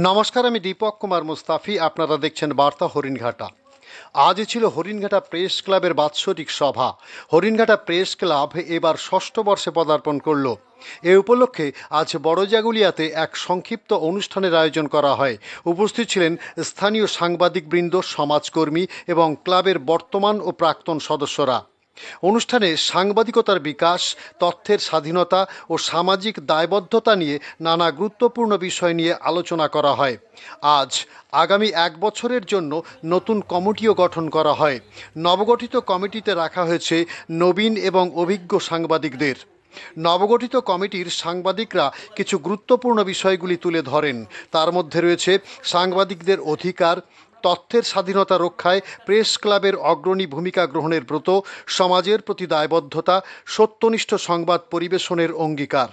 নমস্কার, আমি দীপক কুমার মুস্তাফি, আপনারা দেখছেন বার্তা হরিণঘাটা। আজ ছিল হরিণঘাটা প্রেস ক্লাবের বাৎসরিক সভা। হরিণঘাটা প্রেস ক্লাব এবার ষষ্ঠ বর্ষে পদার্পণ করল। এ উপলক্ষে আজ বড়জাগুলিয়াতে এক সংক্ষিপ্ত অনুষ্ঠানের আয়োজন করা হয়। উপস্থিত ছিলেন স্থানীয় সাংবাদিকবৃন্দ, সমাজকর্মী এবং ক্লাবের বর্তমান ও প্রাক্তন সদস্যরা। অনুষ্ঠানে সাংবাদিকতার বিকাশ, তথ্যের স্বাধীনতা ও সামাজিক দায়বদ্ধতা নিয়ে নানা গুরুত্বপূর্ণ বিষয় নিয়ে আলোচনা করা হয়। আজ আগামী এক বছরের জন্য নতুন কমিটিও গঠন করা হয়। নবগঠিত কমিটিতে রাখা হয়েছে নবীন এবং অভিজ্ঞ সাংবাদিকদের। নবগঠিত কমিটির সাংবাদিকরা কিছু গুরুত্বপূর্ণ বিষয়গুলি তুলে ধরেন। তার মধ্যে রয়েছে সাংবাদিকদের অধিকার তথ্যের স্বাধীনতা রক্ষায় প্রেস ক্লাবের অগ্রণী ভূমিকা গ্রহণের ব্রত, সমাজের প্রতি দায়বদ্ধতা, সত্যনিষ্ঠ সংবাদ পরিবেশনের অঙ্গীকার।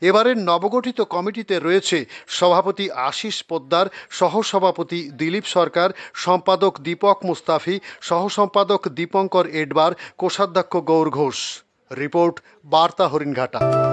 এবারের নবগঠিত কমিটিতে রয়েছে সভাপতি আশিস পোদ্দার, সহসভাপতি দিলীপ সরকার, সম্পাদক দীপক মুস্তাফি, সহসম্পাদক দীপঙ্কর এডবার, কোষাধ্যক্ষ গৌর ঘোষ। রিপোর্ট, বার্তা হরিণঘাটা।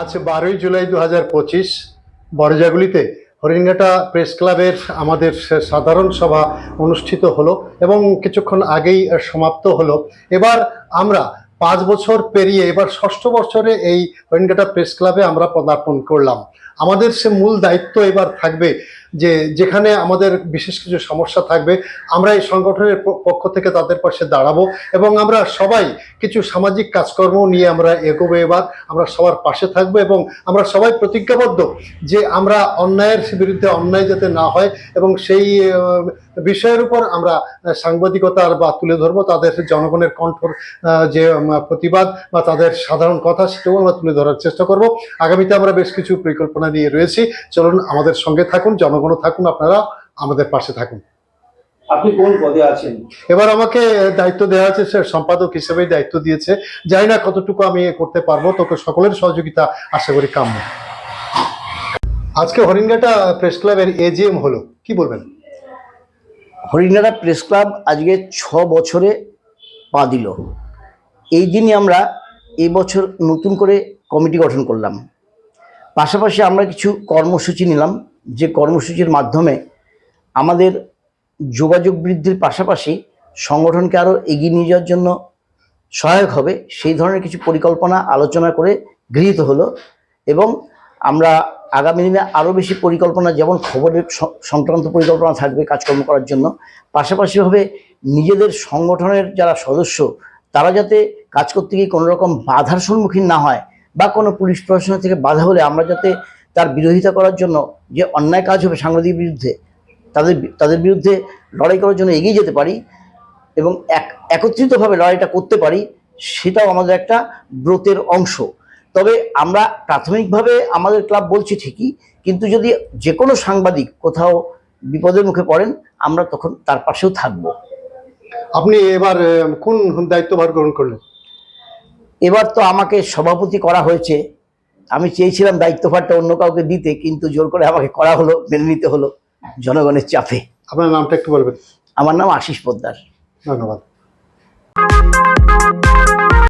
আজ বারোই জুলাই দু হাজার পঁচিশ বরজাগুলিতে হরিণঘাটা প্রেস ক্লাবের আমাদের সাধারণ সভা অনুষ্ঠিত হলো এবং কিছুক্ষণ আগেই সমাপ্ত হলো। এবার আমরা পাঁচ বছর পেরিয়ে, এবার ষষ্ঠ বছরে এই হরিণঘাটা প্রেস ক্লাবে আমরা পদার্পণ করলাম। আমাদের সে মূল দায়িত্ব এবার থাকবে যে যেখানে আমাদের বিশেষ কিছু সমস্যা থাকবে, আমরা এই সংগঠনের পক্ষ থেকে তাদের পাশে দাঁড়াবো এবং আমরা সবাই কিছু সামাজিক কাজকর্ম নিয়ে আমরা এগোবো এবার, আমরা সবার পাশে থাকব এবং আমরা সবাই প্রতিজ্ঞাবদ্ধ যে আমরা অন্যায়ের বিরুদ্ধে অন্যায় যাতে না হয় এবং সেই বিষয়ের উপর আমরা সাংবাদিকতার বা তুলে ধরবো, তাদের জনগণের কণ্ঠর যে প্রতিবাদ বা তাদের সাধারণ কথা, সেটাও আমরা তুলে ধরার চেষ্টা করব। আগামীতে আমরা বেশ কিছু পরিকল্পনা নিয়ে রয়েছি। চলুন আমাদের সঙ্গে থাকুন জনগণও থাকুন আপনারা আমাদের পাশে থাকুন। আপনি কোন পদে আছেন? এবার আমাকে দায়িত্ব দেওয়া হয়েছে স্যার সম্পাদক হিসেবেই দায়িত্ব দিয়েছে। জানি না কতটুকু আমি এ করতে পারব তোকে সকলের সহযোগিতা আশা করি কাম্য। আজকে হরিণঘাটা প্রেস ক্লাবের এজিএম হলো কি বলবেন? হরিণারা প্রেস ক্লাব আজকে ছ বছরে পা দিল। এই দিনই আমরা এই বছর নতুন করে কমিটি গঠন করলাম। পাশাপাশি আমরা কিছু কর্মসূচি নিলাম, যে কর্মসূচির মাধ্যমে আমাদের যোগাযোগ বৃদ্ধির পাশাপাশি সংগঠনকে আরও এগিয়ে নিয়ে যাওয়ার জন্য সহায়ক হবে, সেই ধরনের কিছু পরিকল্পনা আলোচনা করে গৃহীত হলো এবং আমরা আগামী দিনে আরও বেশি পরিকল্পনা, যেমন খবরের সংক্রান্ত পরিকল্পনা থাকবে কাজকর্ম করার জন্য, পাশাপাশিভাবে নিজেদের সংগঠনের যারা সদস্য, তারা যাতে কাজ করতে গিয়ে কোনোরকম বাধার সম্মুখীন না হয় বা কোনো পুলিশ প্রশাসন থেকে বাধা হলে আমরা যাতে তার বিরোধিতা করার জন্য যে অন্যায় কাজ হবে সাংবাদিক বিরুদ্ধে, তাদের তাদের বিরুদ্ধে লড়াই করার জন্য এগিয়ে যেতে পারি এবং এক একত্রিতভাবে লড়াইটা করতে পারি, সেটাও আমাদের একটা ব্রতের অংশ। তবে আমরা প্রাথমিকভাবে আমাদের ক্লাব বলছি ঠিকই, কিন্তু যদি যে কোনো সাংবাদিক কোথাও বিপদের মুখে পড়েন, আমরা তখন তার পাশেও থাকব। আপনি এবার কোন দায়িত্বভার গ্রহণ করলেন? এবার তো আমাকে সভাপতি করা হয়েছে। আমি চেয়েছিলাম দায়িত্বভারটা অন্য কাউকে দিতে কিন্তু জোর করে আমাকে করা হলো মেনে নিতে হলো জনগণের চাপে। আপনার নামটা একটু বলবেন। আমার নাম আশিস পোদ্দার। ধন্যবাদ।